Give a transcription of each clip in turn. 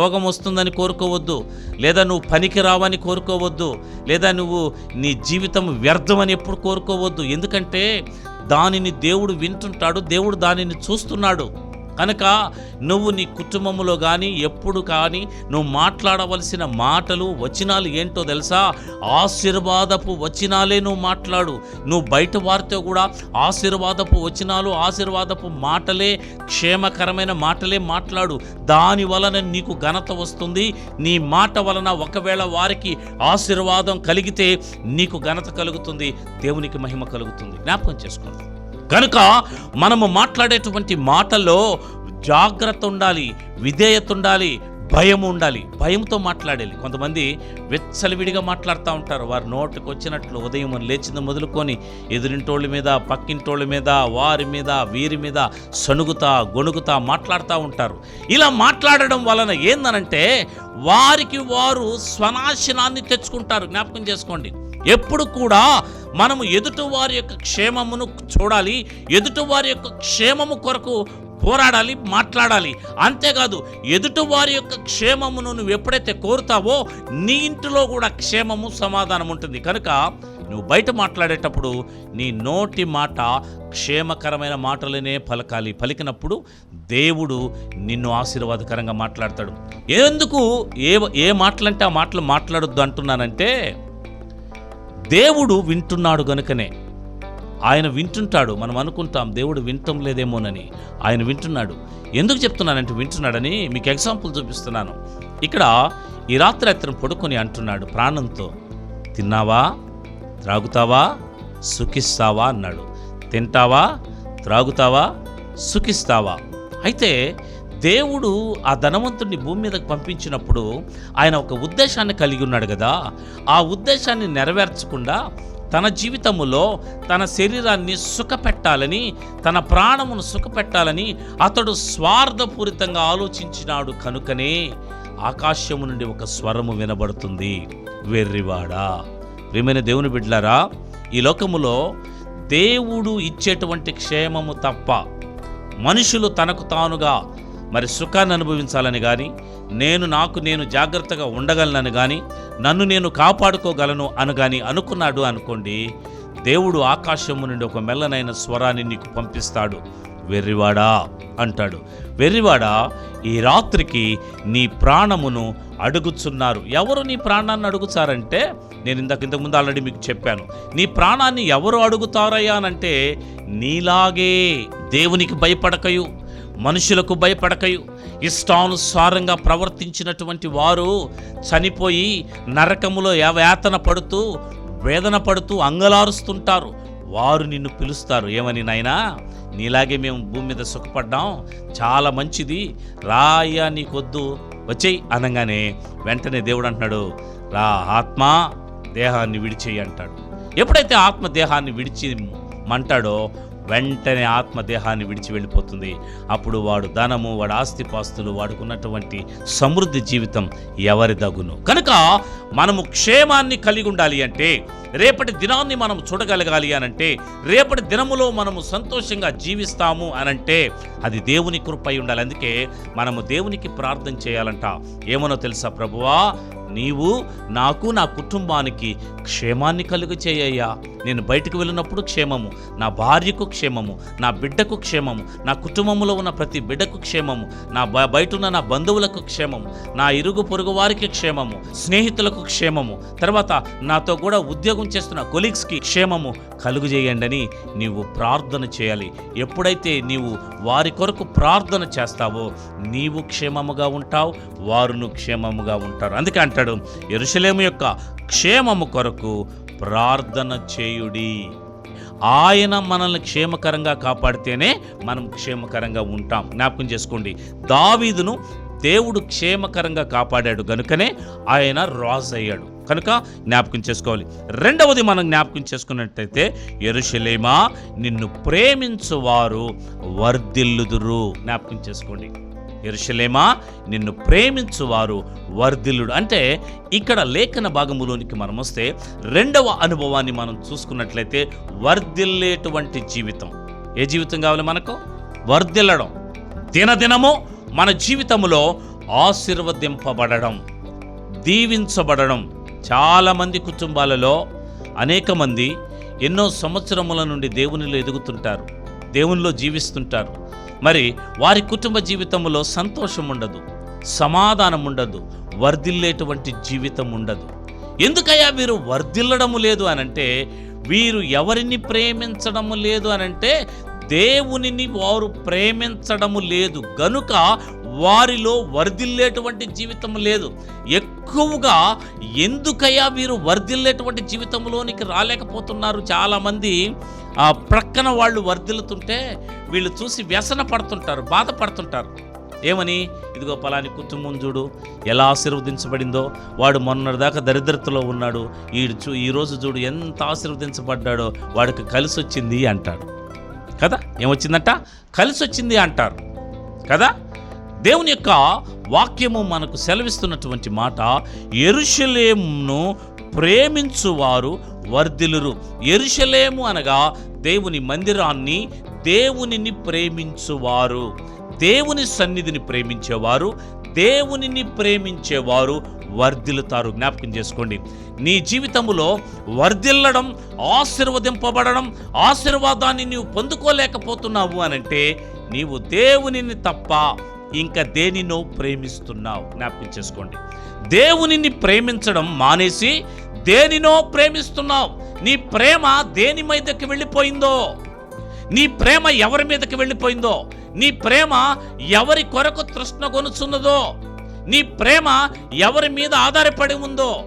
రోగం వస్తుందని కోరుకోవద్దు లేదా నువ్వు పనికి రావని కోరుకోవద్దు లేదా నువ్వు నీ జీవితం వ్యర్థమని ఎప్పుడు కోరుకోవద్దు. ఎందుకంటే దానిని దేవుడు వింటుంటాడు దేవుడు దానిని చూస్తున్నాడు. కనుక నువ్వు నీ కుటుంబంలో కానీ ఎప్పుడు కానీ నువ్వు మాట్లాడవలసిన మాటలు వచనాలు ఏంటో తెలుసా? ఆశీర్వాదపు వచనాలే నువ్వు మాట్లాడు. నువ్వు బయట వారితో కూడా ఆశీర్వాదపు వచనాలు ఆశీర్వాదపు మాటలే క్షేమకరమైన మాటలే మాట్లాడు. దాని వలన నీకు ఘనత వస్తుంది. నీ మాట వలన ఒకవేళ వారికి ఆశీర్వాదం కలిగితే నీకు ఘనత కలుగుతుంది. దేవునికి మహిమ కలుగుతుంది. జ్ఞాపకం చేసుకోండి. కనుక మనము మాట్లాడేటువంటి మాటల్లో జాగ్రత్త ఉండాలి విధేయత ఉండాలి భయం ఉండాలి. భయంతో మాట్లాడాలి. కొంతమంది వెచ్చలివిడిగా మాట్లాడుతూ ఉంటారు. వారి నోటికి వచ్చినట్లు ఉదయం లేచింది మొదలుకొని ఎదురింటోళ్ళ మీద పక్కింటోళ్ళ మీద వారి మీద వీరి మీద సణుగుతా గొణుగుతా మాట్లాడుతూ ఉంటారు. ఇలా మాట్లాడడం వలన ఏందనంటే వారికి వారు స్వనాశనాన్ని తెచ్చుకుంటారు. జ్ఞాపకం చేసుకోండి. ఎప్పుడు కూడా మనము ఎదుటివారి యొక్క క్షేమమును చూడాలి ఎదుటివారి యొక్క క్షేమము కొరకు పోరాడాలి మాట్లాడాలి. అంతేకాదు ఎదుటి వారి యొక్క క్షేమమును నువ్వు ఎప్పుడైతే కోరుతావో నీ ఇంటిలో కూడా క్షేమము సమాధానం ఉంటుంది. కనుక నువ్వు బయట మాట్లాడేటప్పుడు నీ నోటి మాట క్షేమకరమైన మాటలనే పలకాలి. పలికినప్పుడు దేవుడు నిన్ను ఆశీర్వాదకరంగా మాట్లాడతాడు. ఎందుకు ఏ ఏ మాటలంటే ఆ మాటలు మాట్లాడొద్దు అంటున్నానంటే దేవుడు వింటున్నాడు గనుకనే. ఆయన వింటుంటాడు. మనం అనుకుంటాం దేవుడు వింటం లేదేమోనని. ఆయన వింటున్నాడు. ఎందుకు చెప్తున్నానంటే వింటున్నాడని మీకు ఎగ్జాంపుల్ చూపిస్తున్నాను. ఇక్కడ ఈ రాత్రి అతను పడుకొని అంటున్నాడు ప్రాణంతో. తిన్నావా? త్రాగుతావా? సుఖిస్తావా? అన్నాడు. తింటావా? త్రాగుతావా? సుఖిస్తావా? అయితే దేవుడు ఆ ధనవంతుడిని భూమి మీదకు పంపించినప్పుడు ఆయన ఒక ఉద్దేశాన్ని కలిగి ఉన్నాడు కదా. ఆ ఉద్దేశాన్ని నెరవేర్చకుండా తన జీవితములో తన శరీరాన్ని సుఖపెట్టాలని తన ప్రాణమును సుఖపెట్టాలని అతడు స్వార్థపూరితంగా ఆలోచించినాడు కనుకనే ఆకాశము నుండి ఒక స్వరము వినబడుతుంది. వెర్రివాడా. ప్రియమైన దేవుని బిడ్డలారా ఈ లోకములో దేవుడు ఇచ్చేటువంటి క్షేమము తప్ప మనుషులు తనకు తానుగా మరి సుఖాన్ని అనుభవించాలని కానీ నేను నాకు నేను జాగ్రత్తగా ఉండగలనని కానీ నన్ను నేను కాపాడుకోగలను అని కానీ అనుకున్నాడు అనుకోండి దేవుడు ఆకాశము నుండి ఒక మెల్లనైన స్వరాన్ని నీకు పంపిస్తాడు. వెర్రివాడా అంటాడు. వెర్రివాడా ఈ రాత్రికి నీ ప్రాణమును అడుగుచున్నారు. ఎవరు నీ ప్రాణాన్ని అడుగుతారంటే నేను ఇంతకు ఇంతకు ముందు ఆల్రెడీ మీకు చెప్పాను. నీ ప్రాణాన్ని ఎవరు అడుగుతారయ్యా అనంటే నీలాగే దేవునికి భయపడకయు. మనుషులకు భయపడకయు. ఇష్టానుసారంగా ప్రవర్తించినటువంటి వారు చనిపోయి నరకములో వేతన పడుతూ వేదన పడుతూ అంగలారుస్తుంటారు. వారు నిన్ను పిలుస్తారు. ఏమని నాయనా? నీలాగే మేము భూమి మీద సుఖపడ్డాం. చాలా మంచిది. రాయ్యా నీకొద్దు. వచ్చేయి అనగానే వెంటనే దేవుడు అంటున్నాడు రా ఆత్మ దేహాన్ని విడిచేయి అంటాడు. ఎప్పుడైతే ఆత్మ దేహాన్ని విడిచి మంటాడో వెంటనే ఆత్మ దేహాన్ని విడిచి వెళ్ళిపోతుంది. అప్పుడు వాడు ధనము వాడు ఆస్తిపాస్తులు వాడుకున్నటువంటి సమృద్ధి జీవితం ఎవరి దగును కనుక మనము క్షేమాన్ని కలిగి ఉండాలి అంటే రేపటి దినాన్ని మనం చూడగలగాలి అనంటే రేపటి దినములో మనము సంతోషంగా జీవిస్తాము అనంటే అది దేవుని కృపై ఉండాలి. అందుకే మనము దేవునికి ప్రార్థన చేయాలంట. ఏమనో తెలుసా ప్రభువా? నీవు నాకు నా కుటుంబానికి క్షేమాన్ని కలుగు చేయయ్యా నేను బయటకు వెళ్ళినప్పుడు క్షేమము నా భార్యకు క్షేమము నా బిడ్డకు క్షేమము నా కుటుంబంలో ఉన్న ప్రతి బిడ్డకు క్షేమము నా బ- బయట ఉన్న నా బంధువులకు క్షేమము నా ఇరుగు పొరుగు వారికి క్షేమము స్నేహితులకు క్షేమము తర్వాత నాతో కూడా ఉద్యోగం చేస్తున్న కొలీగ్స్కి క్షేమము కలుగు చేయండి నీవు ప్రార్థన చేయాలి. ఎప్పుడైతే నీవు వారి కొరకు ప్రార్థన చేస్తావో నీవు క్షేమముగా ఉంటావు వారును క్షేమముగా ఉంటారు. అందుకే అంటాడు ఎరుషలేము యొక్క క్షేమము కొరకు ప్రార్థన చేయుడి. ఆయన మనల్ని క్షేమకరంగా కాపాడితేనే మనం క్షేమకరంగా ఉంటాం. జ్ఞాపకం చేసుకోండి దావీదును దేవుడు క్షేమకరంగా కాపాడాడు. గనుకనే ఆయన రాజు అయ్యాడు కనుక జ్ఞాపకం చేసుకోవాలి. రెండవది మనం జ్ఞాపకం చేసుకున్నట్టయితే ఎరుషలేమా నిన్ను ప్రేమించువారు వర్ధిల్లుదురు. జ్ఞాపకం చేసుకోండి. ఎరుషలేమా నిన్ను ప్రేమించువారు వర్ధిల్లుడు. అంటే ఇక్కడ లేఖన భాగములోనికి మనం వస్తే రెండవ అనుభవాన్ని మనం చూసుకున్నట్లయితే వర్ధిల్లేటువంటి జీవితం. ఏ జీవితం కావాలి మనకు? వర్ధిల్లడం. దినదినము మన జీవితంలో ఆశీర్వదింపబడడం దీవించబడడం. చాలామంది కుటుంబాలలో అనేక మంది ఎన్నో సంవత్సరముల నుండి దేవునిలో ఎదుగుతుంటారు దేవునిలో జీవిస్తుంటారు. మరి వారి కుటుంబ జీవితంలో సంతోషం ఉండదు సమాధానం ఉండదు వర్ధిల్లేటువంటి జీవితం ఉండదు. ఎందుకయ్యా వీరు వర్ధిల్లడము లేదు అనంటే వీరు ఎవరిని ప్రేమించడము లేదు అనంటే దేవునిని వారు ప్రేమించడము లేదు. గనుక వారిలో వర్ధిల్లేటువంటి జీవితం లేదు. ఎక్కువగా ఎందుకయ్యా వీరు వర్ధిల్లేటువంటి జీవితంలోనికి రాలేకపోతున్నారు? చాలామంది ఆ ప్రక్కన వాళ్ళు వర్ధిల్లుతుంటే వీళ్ళు చూసి వ్యసన పడుతుంటారు బాధపడుతుంటారు. ఏమని? ఇదిగో పలాని కుటుంబం చూడు ఎలా ఆశీర్వదించబడిందో. వాడు మొన్నటిదాకా దరిద్రతలో ఉన్నాడు. ఈ చూ ఈరోజు చూడు ఎంత ఆశీర్వదించబడ్డాడో. వాడికి కలిసి వచ్చింది అంటాడు. కదా? ఏమొచ్చిందంట? కలిసి వచ్చింది అంటారు. కదా? దేవుని యొక్క వాక్యము మనకు సెలవిస్తున్నటువంటి మాట ఎరుషలేమును ప్రేమించువారు వర్ధిలురు ఎరుషలేము అనగా దేవుని మందిరాన్ని దేవునిని ప్రేమించువారు. దేవుని సన్నిధిని ప్రేమించేవారు దేవునిని ప్రేమించేవారు వర్ధిల్లుతారు. జ్ఞాపకం చేసుకోండి. నీ జీవితములో వర్ధిల్లడం ఆశీర్వదింపబడడం ఆశీర్వాదాన్ని నీవు పొందుకోలేకపోతున్నావు అనంటే నీవు దేవునిని తప్ప ఇంకా దేనినో ప్రేమిస్తున్నావు. జ్ఞాపకం చేసుకోండి. దేవునిని ప్రేమించడం మానేసి దేనినో ప్రేమిస్తున్నావు. నీ ప్రేమ దేని మీదకి వెళ్ళిపోయిందో? నీ ప్రేమ ఎవరి మీదకి వెళ్ళిపోయిందో? నీ ప్రేమ ఎవరి కొరకు తృష్ణ కొనుచున్నదో నీ ప్రేమ ఎవరి మీద ఆధారపడి ఉందో?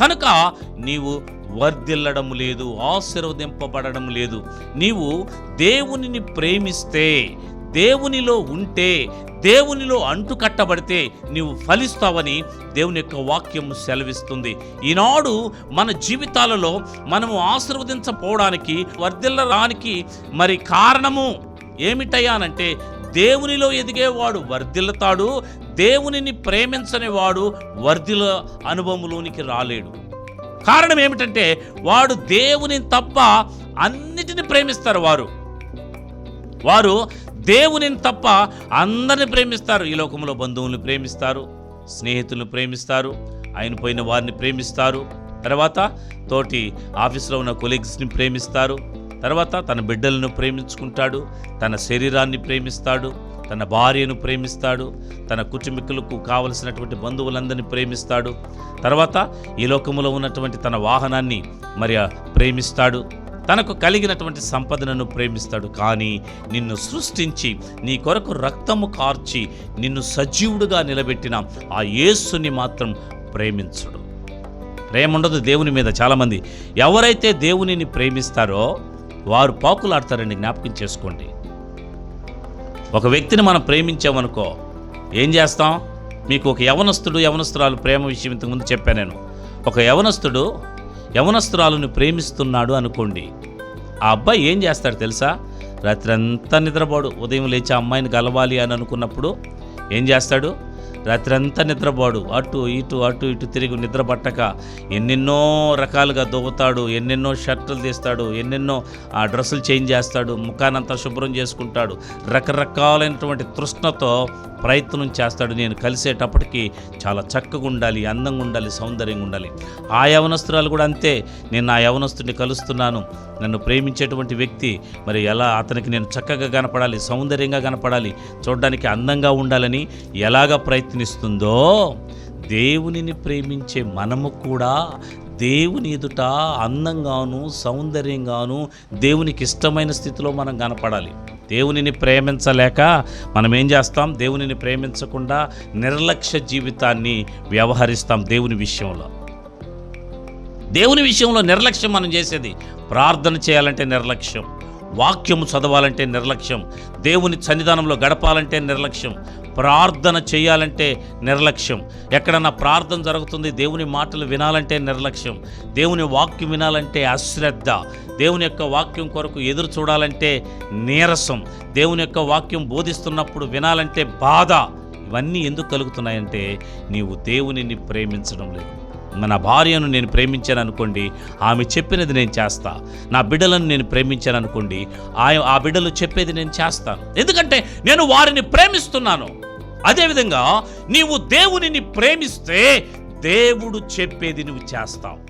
కనుక నీవు వర్ధిల్లడం లేదు ఆశీర్వదింపబడడం లేదు. నీవు దేవునిని ప్రేమిస్తే దేవునిలో ఉంటే దేవునిలో అంటుకట్టబడితే నీవు ఫలిస్తావని దేవుని యొక్క వాక్యం సెలవిస్తుంది. ఈనాడు మన జీవితాలలో మనము ఆశీర్వదించపోవడానికి వర్ధిల్లరానికి మరి కారణము ఏమిటయ్యానంటే దేవునిలో ఎదిగేవాడు వర్ధిల్లుతాడు దేవునిని ప్రేమించని వాడు వర్ధిల అనుభవంలోనికి రాలేడు. కారణం ఏమిటంటే వాడు దేవుని తప్ప అన్నిటిని ప్రేమిస్తారు వారు. వారు దేవునిని తప్ప అందరిని ప్రేమిస్తారు. ఈ లోకంలో బంధువులను ప్రేమిస్తారు స్నేహితులను ప్రేమిస్తారు ఆయన పోయిన వారిని ప్రేమిస్తారు. తర్వాత తోటి ఆఫీస్లో ఉన్న కొలీగ్స్ని ప్రేమిస్తారు. తర్వాత తన బిడ్డలను ప్రేమించుకుంటాడు తన శరీరాన్ని ప్రేమిస్తాడు తన భార్యను ప్రేమిస్తాడు తన కుటుంబీకులకు కావలసినటువంటి బంధువులందరినీ ప్రేమిస్తాడు. తర్వాత ఈ లోకంలో ఉన్నటువంటి తన వాహనాన్ని మరి ప్రేమిస్తాడు. తనకు కలిగినటువంటి సంపదను ప్రేమిస్తాడు. కానీ నిన్ను సృష్టించి నీ కొరకు రక్తము కార్చి నిన్ను సజీవుడుగా నిలబెట్టిన ఆ యేసుని మాత్రం ప్రేమించడు. ప్రేమ ఉండదు దేవుని మీద చాలామంది. ఎవరైతే దేవునిని ప్రేమిస్తారో వారు పాకులాడతారండి జ్ఞాపకం చేసుకోండి. ఒక వ్యక్తిని మనం ప్రేమించామనుకో ఏం చేస్తాం? మీకు ఒక యవనస్తుడు యవనస్తురాలు ప్రేమ విషయం ఇంతకుముందు చెప్పాను నేను. ఒక యవనస్తుడు యవనస్తురాలను ప్రేమిస్తున్నాడు అనుకోండి. ఆ అబ్బాయి ఏం చేస్తాడు తెలుసా? రాత్రి అంతా నిద్రపోడు. ఉదయం లేచి ఆ అమ్మాయిని గలవాలి అని అనుకున్నప్పుడు ఏం చేస్తాడు? రాత్రి అంతా నిద్రపోడు. అటు ఇటు అటు ఇటు తిరిగి నిద్ర పట్టక ఎన్నెన్నో రకాలుగా దువ్వుతాడు ఎన్నెన్నో షర్టులు తీస్తాడు ఎన్నెన్నో ఆ డ్రెస్సులు చేంజ్ చేస్తాడు ముఖానంతా శుభ్రం చేసుకుంటాడు. రకరకాలైనటువంటి తృష్ణతో ప్రయత్నం చేస్తాడు. నేను కలిసేటప్పటికి చాలా చక్కగా ఉండాలి అందంగా ఉండాలి సౌందర్యంగా ఉండాలి. ఆ యవనస్తురాలు కూడా అంతే. నేను ఆ యవనస్తుడిని కలుస్తున్నాను. నన్ను ప్రేమించేటువంటి వ్యక్తి మరి ఎలా అతనికి నేను చక్కగా కనపడాలి సౌందర్యంగా కనపడాలి చూడడానికి అందంగా ఉండాలని ఎలాగ ప్రయత్నిస్తుందో దేవునిని ప్రేమించే మనము కూడా దేవుని ఎదుట అందంగాను సౌందర్యంగాను దేవునికి ఇష్టమైన స్థితిలో మనం కనపడాలి. దేవునిని ప్రేమించలేక మనం ఏం చేస్తాం? దేవునిని ప్రేమించకుండా నిర్లక్ష్య జీవితాన్ని వ్యవహరిస్తాం దేవుని విషయంలో. దేవుని విషయంలో నిర్లక్ష్యం మనం చేసేది ప్రార్థన చేయాలంటే నిర్లక్ష్యం వాక్యము చదవాలంటే నిర్లక్ష్యం దేవుని సన్నిధానంలో గడపాలంటే నిర్లక్ష్యం ప్రార్థన చేయాలంటే నిర్లక్ష్యం. ఎక్కడన్నా ప్రార్థన జరుగుతుంది దేవుని మాటలు వినాలంటే నిర్లక్ష్యం. దేవుని వాక్యం వినాలంటే అశ్రద్ధ. దేవుని యొక్క వాక్యం కొరకు ఎదురు చూడాలంటే నీరసం. దేవుని యొక్క వాక్యం బోధిస్తున్నప్పుడు వినాలంటే బాధ. ఇవన్నీ ఎందుకు కలుగుతున్నాయంటే నీవు దేవునిని ప్రేమించడం లేదు. నా భార్యను నేను ప్రేమించాను అనుకోండి ఆమె చెప్పినది నేను చేస్తా. నా బిడ్డలను నేను ప్రేమించాను అనుకోండి ఆ ఆ బిడ్డలు చెప్పేది నేను చేస్తాను. ఎందుకంటే నేను వారిని ప్రేమిస్తున్నాను. అదేవిధంగా నీవు దేవునిని ప్రేమిస్తే దేవుడు చెప్పేది నువ్వు చేస్తావు.